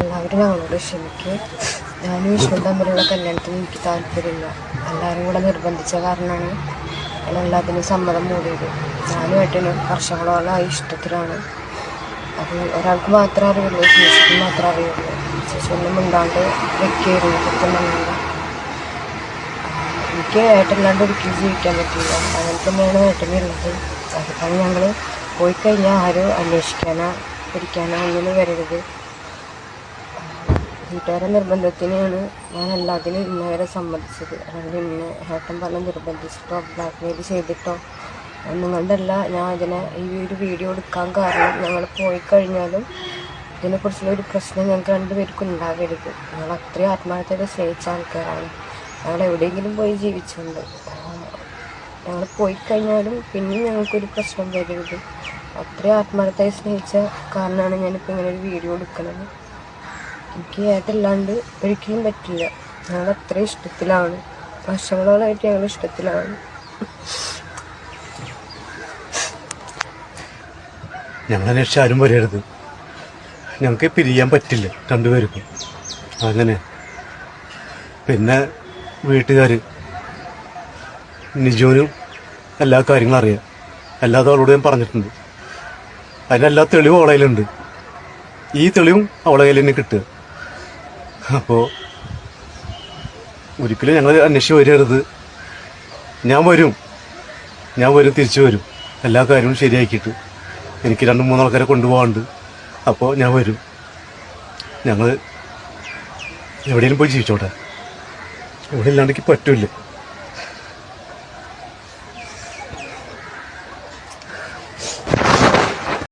എല്ലാവരും ഞങ്ങളോട് ക്ഷമിക്കുക ഞാനും വിഷ്ണു തമ്മിലുള്ള കല്യാണത്തിന് എനിക്ക് താല്പര്യമില്ല. എല്ലാവരും കൂടെ നിർബന്ധിച്ച കാരണമാണ് ഞാൻ എല്ലാത്തിനും സമ്മതം മൂടിയത്. ഞാനും ഏട്ടനും വർഷങ്ങളോളമായി ഇഷ്ടത്തിലാണ്. അത് ഒരാൾക്ക് മാത്രമേ അറിയുള്ളൂ ചേച്ചിക്ക് മാത്രമേ അറിയുള്ളൂ. ചേച്ചി ഒന്നും വെക്കുകയായിരുന്നു സത്യം പറഞ്ഞാൽ എനിക്ക് ഏട്ടല്ലാണ്ട് ഒരിക്കലും ജീവിക്കാൻ പറ്റില്ല അങ്ങനെ തന്നെയാണ് ഏട്ടനുള്ളത് അതിപ്പോൾ ഞങ്ങൾ പോയി കഴിഞ്ഞാൽ ആരും അന്വേഷിക്കാനോ പിടിക്കാനോ ഒന്നും വരരുത്. വീട്ടുകാരെ നിർബന്ധത്തിനാണ് ഞാൻ എല്ലാത്തിനും ഇന്നവരെ സമ്മതിച്ചത്. അല്ലെങ്കിൽ ഇന്ന് ഏട്ടൻ പറഞ്ഞ് നിർബന്ധിച്ചിട്ടോ ബ്ലാക്ക് മെയിൽ ചെയ്തിട്ടോ നിങ്ങളുടെ കൊണ്ടല്ല ഞാൻ ഇതിനെ ഈ ഒരു വീഡിയോ എടുക്കാൻ കാരണം ഞങ്ങൾ പോയി കഴിഞ്ഞാലും ഇതിനെക്കുറിച്ചുള്ള ഒരു പ്രശ്നം ഞങ്ങൾക്ക് രണ്ടുപേർക്കും ഉണ്ടാകരുത്. ഞങ്ങൾ അത്രയും ആത്മാർത്ഥത സ്നേഹിച്ച ആൾക്കാരാണ്. ഞങ്ങൾ എവിടെയെങ്കിലും പോയി ജീവിച്ചുണ്ട് ഞങ്ങൾ പോയി കഴിഞ്ഞാലും പിന്നെയും ഞങ്ങൾക്കൊരു പ്രശ്നം വരരുത്. അത്രയും ആത്മാർത്ഥമായി സ്നേഹിച്ച കാരണമാണ് ഞാനിപ്പോൾ ഇങ്ങനെ ഒരു വീഡിയോ എടുക്കുന്നത്. എനിക്ക് ഏതല്ലാണ്ട് ഒരിക്കലും പറ്റില്ല. ഞങ്ങൾ അത്ര ഇഷ്ടത്തിലാണ്. വർഷങ്ങളോളായിട്ട് ഞങ്ങൾ ഇഷ്ടത്തിലാണ്. ഞങ്ങൾ അന്വേഷിച്ച് ആരും വരരുത് ഞങ്ങൾക്ക് പിരിയാൻ പറ്റില്ല രണ്ടുപേർക്കും. അങ്ങനെ. പിന്നെ വീട്ടുകാർ നിജോനും എല്ലാ കാര്യങ്ങളും അറിയാം. അല്ലാതെ അവളോട് ഞാൻ പറഞ്ഞിട്ടുണ്ട്. അതിനെല്ലാ തെളിവും അവളെ കയ്യിലുണ്ട്. ഈ തെളിവും അവളെ കയ്യിൽ തന്നെ കിട്ടുക. അപ്പോൾ ഒരിക്കലും ഞങ്ങൾ അന്വേഷിച്ച് വരരുത്. ഞാൻ വരും. ഞാൻ വരും തിരിച്ചു വരും. എല്ലാ കാര്യവും ശരിയാക്കിയിട്ട്. എനിക്ക് രണ്ട് മൂന്ന് ആൾക്കാരെ കൊണ്ടുപോകാണ്ട്. അപ്പോൾ ഞാൻ വരും. ഞങ്ങൾ എവിടെയെങ്കിലും പോയി ജീവിച്ചോട്ടെ. ഇവിടെ ഇല്ലാണ്ടെങ്കിൽ പറ്റില്ല.